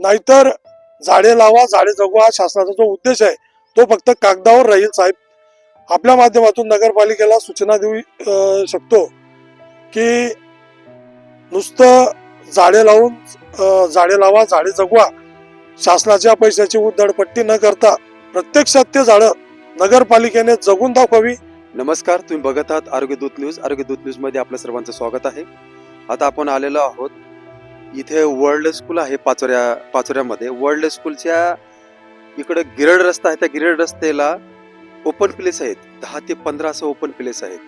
नाहीतर झाडे लावा झाडे जगवा हा शासनाचा जो उद्देश आहे तो फक्त कागदावर राहील साहेब. आपल्या माध्यमातून नगरपालिकेला सूचना देऊ शकतो की नुसतं झाडे लावून झाडे लावा झाडे जगवा. शासनाच्या पैशाची उधळपट्टी न करता प्रत्यक्षात ते झाडं नगरपालिकेने जगून दाखवावी. नमस्कार तुम्ही बघत आहात आरोग्य दूत न्यूज. आरोग्य दूत न्यूजमध्ये आपल्या सर्वांचं स्वागत आहे. आता आपण आलेलो आहोत इथे वर्ल्ड स्कूल आहे पाचोऱ्या पाचोऱ्यामध्ये. वर्ल्ड स्कूलच्या इकडे गिरड रस्ता आहे. त्या गिरड रस्त्याला ओपन प्लेस आहेत. दहा ते पंधरा असं ओपन प्लेस आहेत.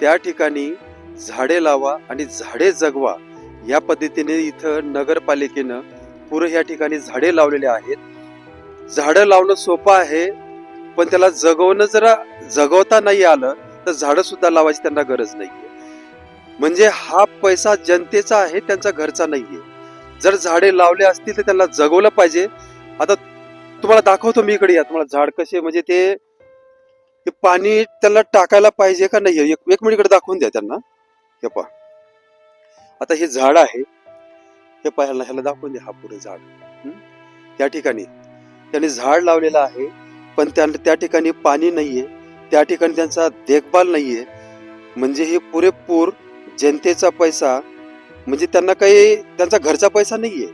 त्या ठिकाणी झाडे लावा आणि झाडे जगवा. या पद्धतीने इथं नगरपालिकेनं पुरं या ठिकाणी झाडे लावलेले आहेत. झाडं लावणं सोपं आहे पण त्याला जगवणं जरा जगवता नाही आलं तर झाडं सुद्धा लावायची त्यांना गरज नाही म्हणजे हा पैसा जनतेचा आहे त्यांचा घरचा नाहीये. जर झाडे लावले असतील तर त्यांना जगवलं पाहिजे. आता तुम्हाला दाखवतो मी इकडे या तुम्हाला झाड कसे म्हणजे ते पाणी त्यांना टाकायला पाहिजे का नाही एक एक मिनिट इकडे दाखवून द्या त्यांना. हे पहा. आता हे झाड आहे. हे पाहायला ह्याला दाखवून द्या हा पुढे झाड. त्या ठिकाणी. त्यांनी झाड लावलेलं आहे पण त्या त्या ठिकाणी पाणी नाहीये. त्या ठिकाणी त्यांचा देखभाल नाहीये. म्हणजे हे पुरेपूर जनतेचा पैसा म्हणजे त्यांना काही त्यांचा घरचा पैसा नाहीये.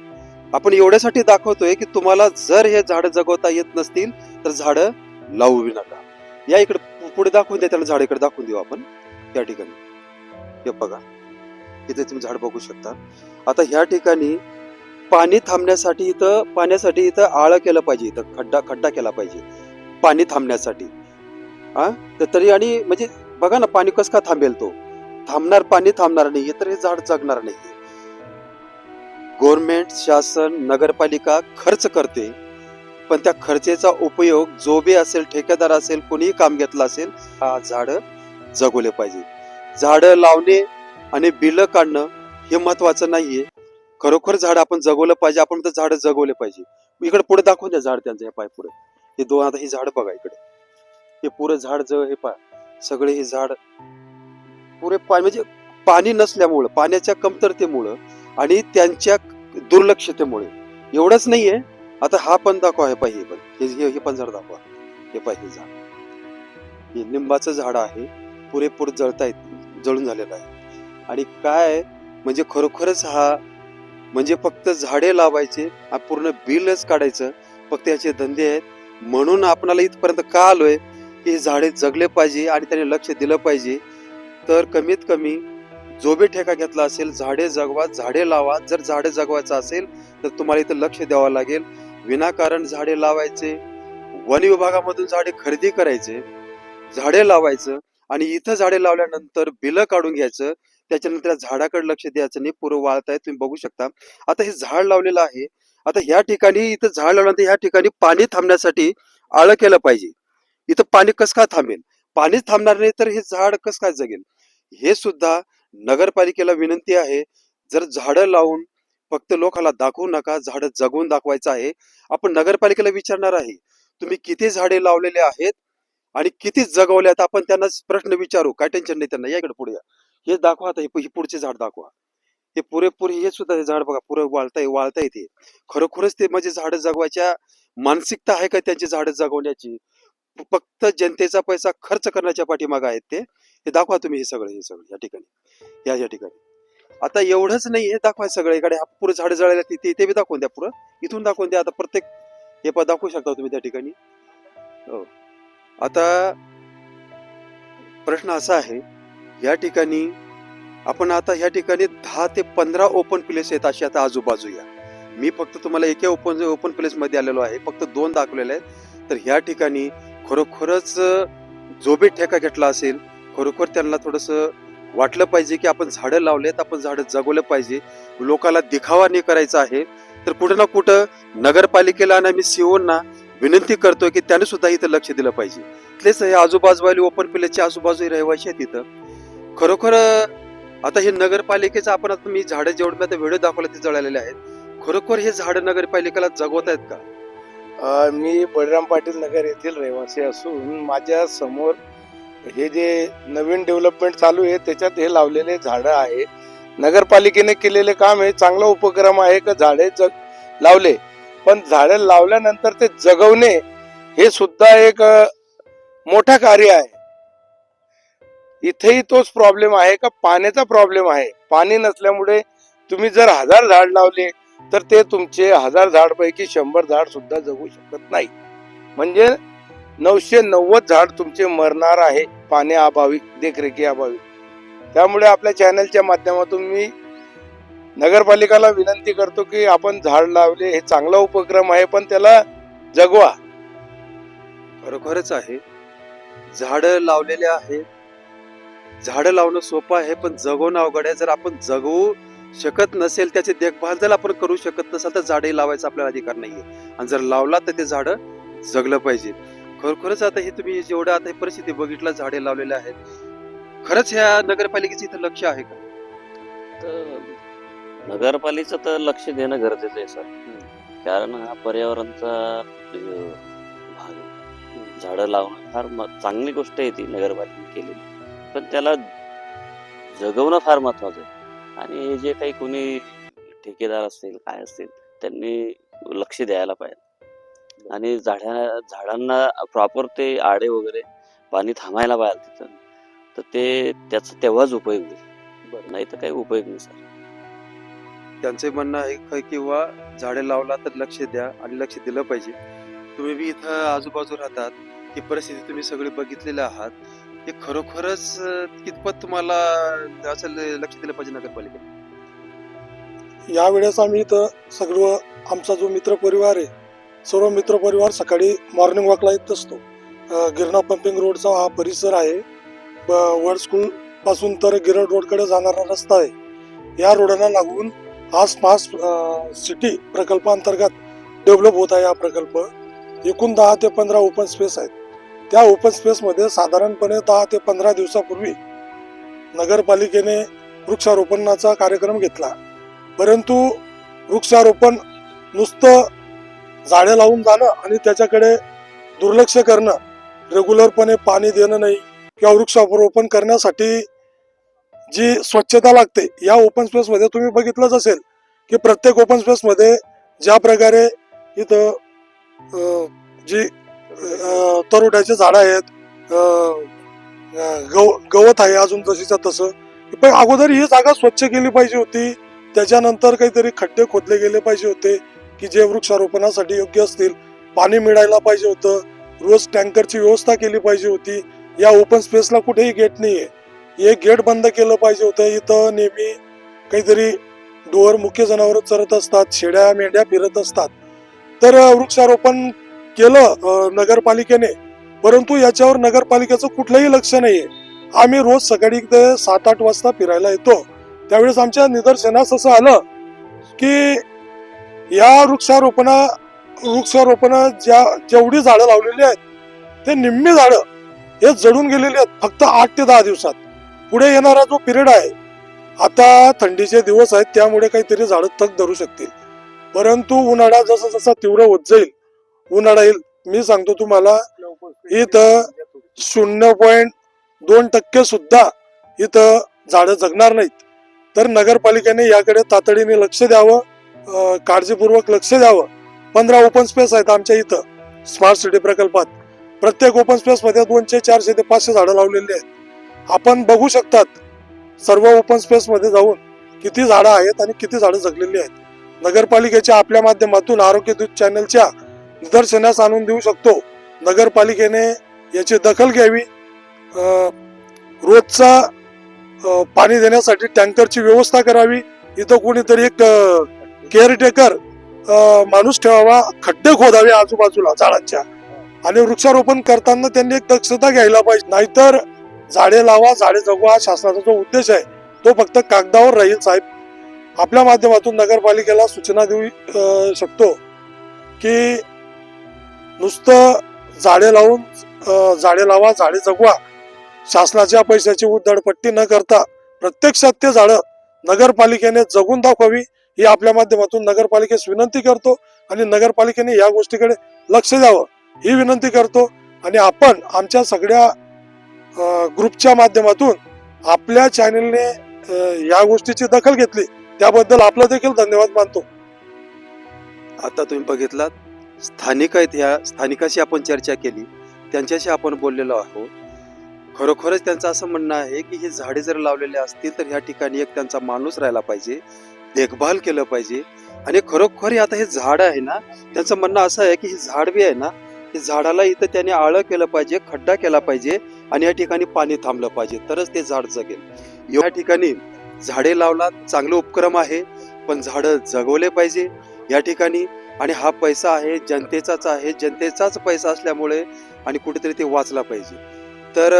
आपण एवढ्यासाठी दाखवतोय की तुम्हाला जर हे झाड जगवता येत नसतील तर झाडं लावू नका. या इकडे पुढे दाखवून द्या त्याला झाड इकडे दाखवून देऊ आपण. त्या ठिकाणी. हे बघा. इथे तुम्ही झाड बघू शकता. आता ह्या ठिकाणी पाणी थांबण्यासाठी इथं पाण्यासाठी इथं आळं केलं पाहिजे इथं खड्डा खड्डा केला पाहिजे. पाणी थांबण्यासाठी. हा तर तरी आणि म्हणजे बघा ना पाणी कसं का थांबेल तो? थांबणार पाणी थांबणार नाहीये तर हे झाड जगणार नाहीये गव्हर्नमेंट शासन नगरपालिका खर्च करते पण त्या खर्चेचा उपयोग जो बी असेल ठेकेदार असेल कोणीही काम घेतलं असेल हा झाड जगवले पाहिजे. झाडं लावणे आणि बिलं काढणं हे महत्वाचं नाहीये. खरोखर झाड आपण जगवलं पाहिजे आपण तर झाडं जगवले पाहिजे. इकडे पुढे दाखवून द्या झाड त्यांचं हे पाय पुढे. हे दोन आता ही झाड बघा इकडे. हे पुरं झाड जग हे पाय सगळे हे झाड पुरे पाणी म्हणजे पाणी नसल्यामुळं पाण्याच्या कमतरतेमुळं आणि त्यांच्या दुर्लक्षतेमुळे. एवढंच नाहीये. आता हा पण दाखवा हे पाहिजे पण. हे हे- पण झाड दाखवा. हे पाहिजे झाड. हे लिंबाचं झाड आहे. पुरेपूर जळतायत जळून झालेलं आहे. आणि काय म्हणजे खरोखरच हा म्हणजे फक्त झाडे लावायचे पूर्ण बिलच काढायचं फक्त याचे धंदे आहेत. म्हणून आपणाला इथपर्यंत का आलोय? की हे झाडे जगले पाहिजे आणि त्याने लक्ष दिलं पाहिजे. तर कमीत कमी जो बी ठेका घेतला असेल झाडे जगवा झाडे लावा. जर झाडे जगवायचं असेल तर तुम्हाला इथं लक्ष द्यावं लागेल. विनाकारण झाडे लावायचे. वन विभागामधून झाडे खरेदी करायचे. झाडे लावायचं आणि इथं झाडे लावल्यानंतर बिलं काढून घ्यायचं. त्याच्यानंतर झाडाकडे लक्ष द्यायचं नाही पूर्व वाळताय तुम्ही बघू शकता. आता हे झाड लावलेलं आहे. आता ह्या ठिकाणी इथं झाड लावल्यानंतर ह्या ठिकाणी पाणी थांबण्यासाठी आळं केलं पाहिजे. इथं पाणी कसं का थांबेल? पाणीच थांबणार नाही तर हे झाड कसं काय जगेल? हे सुद्धा नगरपालिकेला विनंती आहे. जर झाडं लावून फक्त लोकांना दाखवू नका झाडं जगवून दाखवायचं आहे आपण नगरपालिकेला विचारणार आहे तुम्ही किती झाडे लावलेले आहेत आणि किती जगवले आहेत आपण त्यांना प्रश्न विचारू काय टेन्शन नाही त्यांना याकडे पुढे या. हे दाखवा आता हे पुढचे झाड दाखवा. हे पुरेपूर हे सुद्धा हे झाड बघा पुरे वाळताय वाळताय ते. खरोखरच ते म्हणजे झाडं जगवायच्या मानसिकता आहे का त्यांची झाडं जगवण्याची? फक्त जनतेचा पैसा खर्च करण्याच्या पाठीमागे आहेत ते. हे दाखवा तुम्ही हे सगळं हे सगळं या ठिकाणी. या या ठिकाणी. आता एवढंच नाही हे दाखवा सगळं इकडे. हा पुरं झाडं जळायला तिथे ते बी दाखवून द्या पुरं इथून दाखवून द्या. आता प्रत्येक हे पण दाखवू शकता तुम्ही त्या ठिकाणी. हो. आता प्रश्न असा आहे या ठिकाणी आपण आता ह्या ठिकाणी दहा ते पंधरा ओपन प्लेस आहेत अशी आता आजूबाजू या. मी फक्त तुम्हाला एका ओपन ओपन प्लेस मध्ये आलेलो आहे. फक्त दोन दाखवलेले आहेत. तर ह्या ठिकाणी खरोखरच जोबी ठेका घेतला असेल खरोखर त्यांना थोडस वाटलं पाहिजे की आपण झाडं लावलेत आपण झाडं जगवलं पाहिजे. लोकांना दिखावा नाही करायचा आहे. तर कुठं ना कुठं नगरपालिकेला आणि आम्ही सीओना विनंती करतोय की त्याने सुद्धा इथं लक्ष दिलं पाहिजे. तेच हे आजूबाजूवाली ओपन पिलेच्या आजूबाजू रहिवाशी आहेत इथं. खरोखर आता हे नगरपालिकेचं आपण आता मी झाडं जेवढं मी आता व्हिडिओ दाखवला ते जळालेले आहेत. खरोखर हे झाडं नगरपालिकेला जगवत आहेत का? मी बळीराम पाटील नगर येथील रहिवासी असून माझ्यासमोर हे जे नवीन डेव्हलपमेंट चालू आहे त्याच्यात हे लावलेले झाडं आहे. नगरपालिकेने केलेले काम हे चांगला उपक्रम आहे का झाडे जग लावले. पण झाडं लावल्यानंतर ते जगवणे हे सुद्धा एक मोठा मोठं कार्य आहे. इथेही तोच प्रॉब्लेम आहे का? पाण्याचा प्रॉब्लेम आहे. पाणी नसल्यामुळे तुम्ही जर हजार झाड लावले तर ते तुमचे हजार झाडपैकी शंभर झाड सुद्धा जगू शकत नाही. म्हणजे नऊशे नव्वद झाड तुमचे मरणार आहे पाण्याअभावी देखरेखी अभावी. त्यामुळे आपल्या चॅनलच्या माध्यमातून मी नगरपालिकाला विनंती करतो की आपण झाड लावले हे चांगला उपक्रम आहे पण त्याला जगवा. खरोखरच आहे. झाडं लावलेले आहेत. झाडं लावणं सोपं आहे पण जगवणं अवघड आहे. जर आपण जगवू शकत नसेल त्याची देखभाल जर आपण करू शकत नसाल तर झाडे लावायचा आपल्याला अधिकार नाहीये. आणि जर लावला तर ते झाडं जगलं पाहिजे. खरोखरच आता हे तुम्ही जेवढं आता ही परिस्थिती बघितलं झाडे लावलेले आहेत. खरंच ह्या नगरपालिकेचं इथं लक्ष आहे का? नगरपालिकेचं तर लक्ष देणं गरजेचं आहे सर. कारण हा पर्यावरणचा भाग झाडं लावणं फार चांगली गोष्ट आहे ती नगरपालिकेने केलेली. पण त्याला जगवणं फार महत्वाचं आहे. आणि हे जे काही कोणी ठेकेदार असतील काय असतील त्यांनी लक्ष द्यायला पाहिजे. आणि झाडा झाडांना प्रॉपर ते आडे वगैरे पाणी थांबायला पाहिजे तिथं. तर ते त्याचा तेव्हाच उपयोग होईल. नाही तर काही उपयोग नाही सर. त्यांचे म्हणणं आहे किंवा झाडे लावला तर लक्ष द्या आणि लक्ष दिलं पाहिजे. तुम्ही बी इथं आजूबाजू राहतात ही परिस्थिती तुम्ही सगळी बघितलेली आहात. हे खरोखरच कितपत तुम्हाला असं लक्ष दिलं पाहिजे नगरपालिकेने? यावेळेस आम्ही इथं सर्व आमचा जो मित्र परिवार आहे सर्व मित्र परिवार सकाळी मॉर्निंग वॉकला येत असतो. गिरणा पंपिंग रोडचा हा परिसर आहे. ब- वर्ड स्कूल पासून तर गिरण रोडकडे जाणारा रस्ता आहे. या रोडला लागून हा सिटी प्रकल्पांतर्गत डेव्हलप होत आहे हा प्रकल्प. एकूण दहा ते पंधरा ओपन स्पेस आहेत. त्या ओपन स्पेसमध्ये साधारणपणे दहा ते पंधरा दिवसापूर्वी नगरपालिकेने वृक्षारोपणाचा कार्यक्रम घेतला. परंतु वृक्षारोपण नुसतं झाडे लावून जाणं आणि त्याच्याकडे दुर्लक्ष करणं रेग्युलरपणे पाणी देणं नाही किंवा वृक्षारोपण करण्यासाठी जी स्वच्छता लागते या ओपन स्पेसमध्ये तुम्ही बघितलंच असेल की प्रत्येक ओपन स्पेसमध्ये ज्या प्रकारे इथं जी तरुड्याचे झाड झाडं आहेत गव गवत आहे अजून जशीच्या तसं. पण अगोदर ही जागा स्वच्छ केली पाहिजे होती. त्याच्यानंतर काहीतरी खड्डे खोदले गेले पाहिजे होते की जे वृक्षारोपणासाठी योग्य असतील. पाणी मिळायला पाहिजे होतं. रोज टँकरची व्यवस्था केली पाहिजे होती. या ओपन स्पेसला कुठेही गेट नाही आहे हे गेट बंद केलं पाहिजे होतं. इथं नेहमी काहीतरी डोअर मुख्य जनावर चरत असतात. शेड्या मेंढ्या फिरत असतात. तर वृक्षारोपण केलं नगरपालिकेने. परंतु याच्यावर नगरपालिकेचं कुठलंही लक्ष नाहीये. आम्ही रोज सकाळी इथे सात आठ वाजता फिरायला येतो. त्यावेळेस आमच्या निदर्शनास असं आलं की या वृक्षारोपणा वृक्षारोपण ज्या जेवढी झाडं लावलेली आहेत ते निम्मी झाडं हे जडून गेलेली आहेत फक्त आठ ते दहा दिवसात. पुढे येणारा जो पिरियड आहे आता थंडीचे दिवस आहेत त्यामुळे काहीतरी झाडं तग धरू शकतील. परंतु उन्हाळा जसा जसा तीव्र होत जाईल उन्हाळा येईल मी सांगतो तुम्हाला इथं शून्य पॉईंट दोन टक्के सुद्धा इथं झाडं जगणार नाहीत. तर नगरपालिकेने याकडे तातडीने लक्ष द्यावं काळजीपूर्वक लक्ष द्यावं. पंधरा ओपन स्पेस आहेत आमच्या इथं स्मार्ट सिटी प्रकल्पात. प्रत्येक ओपन स्पेस मध्ये दोनशे चारशे ते पाचशे झाडं लावलेली आहेत. आपण बघू शकतात सर्व ओपन स्पेस मध्ये जाऊन किती झाडं आहेत आणि किती झाडं जगलेली आहेत. नगरपालिकेच्या आपल्या माध्यमातून आरोग्य दूत चॅनलच्या निदर्शनास आणून देऊ शकतो. नगरपालिकेने याची दखल घ्यावी. रोजचा पाणी देण्यासाठी टँकरची व्यवस्था करावी. इथं कोणीतरी एक केअरटेकर माणूस ठेवावा खड्डे खोदावे आजूबाजूला झाडांच्या. आणि वृक्षारोपण करताना त्यांनी एक दक्षता घ्यायला पाहिजे. नाहीतर झाडे लावा झाडे जगवा हा शासनाचा जो उद्देश आहे तो फक्त कागदावर राहील साहेब. आपल्या माध्यमातून नगरपालिकेला सूचना देऊ शकतो की नुसतं झाडे लावून झाडे लावा झाडे जगवा. शासनाच्या पैशाची उधळपट्टी न करता प्रत्यक्षात ते झाडं नगरपालिकेने जगून दाखवावी ही आपल्या माध्यमातून नगरपालिकेस विनंती करतो आणि नगरपालिकेने या गोष्टीकडे लक्ष द्यावं ही विनंती करतो. आणि आपण आमच्या सगळ्या ग्रुपच्या माध्यमातून आपल्या चॅनलने या गोष्टीची दखल घेतली. त्याबद्दल आपलं देखील धन्यवाद मानतो. आता तुम्ही बघितलात स्थानिक आहेत ह्या स्थानिकाशी आपण चर्चा केली. त्यांच्याशी आपण बोललेलो आहोत. खरोखरच त्यांचं असं म्हणणं आहे की ही झाडे जर लावलेले असतील तर ह्या ठिकाणी एक त्यांचा माणूस राहिला पाहिजे देखभाल केलं पाहिजे. आणि खरोखर हे आता हे झाड आहे ना त्यांचं म्हणणं असं आहे की हे झाड बी आहे ना हे झाडाला इथं त्याने आळं केलं पाहिजे खड्डा केला पाहिजे आणि या ठिकाणी पाणी थांबलं पाहिजे. तरच ते झाड जगेल. या ठिकाणी झाडे लावला चांगलं उपक्रम आहे पण झाडं जगवले पाहिजे. या ठिकाणी आणि हा पैसा आहे जनतेचाच आहे जनतेचाच पैसा असल्यामुळे आणि कुठेतरी ते वाचला पाहिजे. तर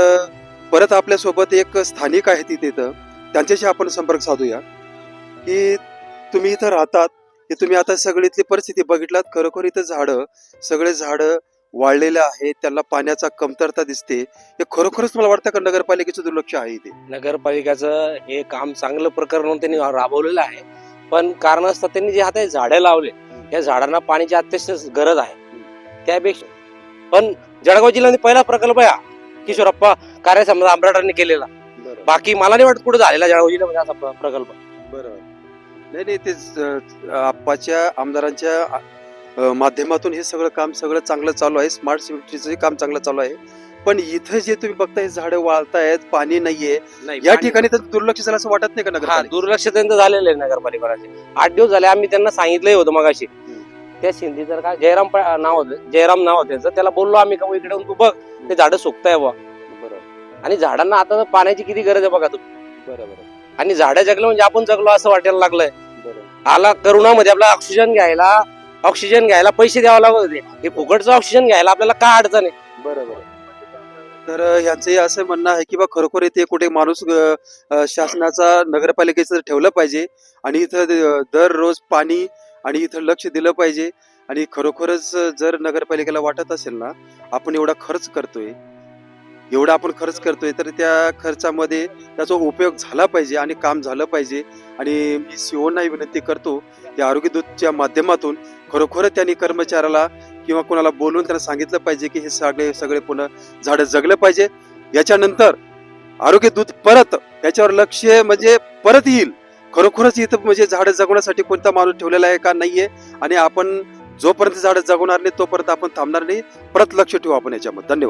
परत आपल्यासोबत एक स्थानिक आहे तिथे इथं त्यांच्याशी आपण संपर्क साधूया. की तुम्ही इथं राहतात की तुम्ही आता सगळीतली परिस्थिती बघितलात खरोखर इथं झाडं सगळे झाडं वाढलेले आहेत त्यांना पाण्याचा कमतरता दिसते. हे खरोखरच मला वाटतं का नगरपालिकेचं दुर्लक्ष आहे इथे? नगरपालिकाचं हे काम चांगलं प्रकरण म्हणून त्यांनी राबवलेलं आहे. पण कारणास्तव त्यांनी जे आता हे झाडं लावले या झाडांना पाण्याची अत्यंत गरज आहे. त्यापेक्षा पण जळगाव जिल्ह्यामध्ये पहिला प्रकल्प आहे हा किशोरप्पा कार्यसंबंध आंबराडांनी केलेला. बाकी मला नाही वाटत कुठे झालेला जळगाव जिल्ह्यामध्ये असा प्र- प्रकल्प. बरोबर नाही नाही ते आप्पाच्या आमदारांच्या माध्यमातून हे सगळं काम सगळं चांगलं चालू आहे. स्मार्ट सिटीचं काम चांगलं चालू आहे. पण इथं जे तुम्ही बघताय झाडं वाळतायत पाणी नाहीये. नाही या ठिकाणी तर दुर्लक्ष झालं असं वाटत नाही का नगर दुर्लक्ष त्यांचं झालेलं आहे नगरपालिकाचे आठ दिवस झाले आम्ही त्यांना सांगितलंही होतं मगाशी. त्या शिंदे जर का जयराम नाव होतं जयराम नाव होतं त्याला बोललो आम्ही का इकडे तू बघ ते झाडं सुकताय बुवा. बरोबर. आणि झाडांना आता पाण्याची किती गरज आहे बघा तू. बरोबर. आणि झाडं जगलं म्हणजे आपण जगलो असं वाटायला लागलंय. आला करोनामध्ये आपला ऑक्सिजन घ्यायला ऑक्सिजन घ्यायला पैसे द्यावे लागत होते. हे फुकटचं ऑक्सिजन घ्यायला आपल्याला काय अडचण आहे? बरोबर. तर अ, यांचंही असं म्हणणं आहे की बा खरोखर इथे कुठे माणूस शासनाचा नगरपालिकेचं ठेवलं पाहिजे आणि इथं दररोज पाणी आणि इथं लक्ष दिलं पाहिजे. आणि खरोखरच जर नगरपालिकेला वाटत असेल ना आपण एवढा खर्च करतोय एवढा आपण खर्च करतोय तर त्या खर्चामध्ये त्याचा उपयोग झाला पाहिजे आणि काम झालं पाहिजे. आणि मी सीओनाही विनंती करतो की आरोग्य दूतच्या माध्यमातून खरोखर त्यांनी कर्मचाऱ्याला किंवा कोणाला बोलून त्यांना सांगितलं पाहिजे की हे सगळे सगळे पुन्हा झाडं जगलं पाहिजे. याच्यानंतर आरोग्य दूत परत याच्यावर लक्ष म्हणजे परत येईल. खरोखरच इथं म्हणजे झाडं जगवण्यासाठी कोणता माणूस ठेवलेला आहे का नाहीये? आणि आपण जोपर्यंत झाडं जगवणार नाही तोपर्यंत आपण थांबणार नाही. परत लक्ष ठेवू आपण याच्यामध्ये. धन्यवाद.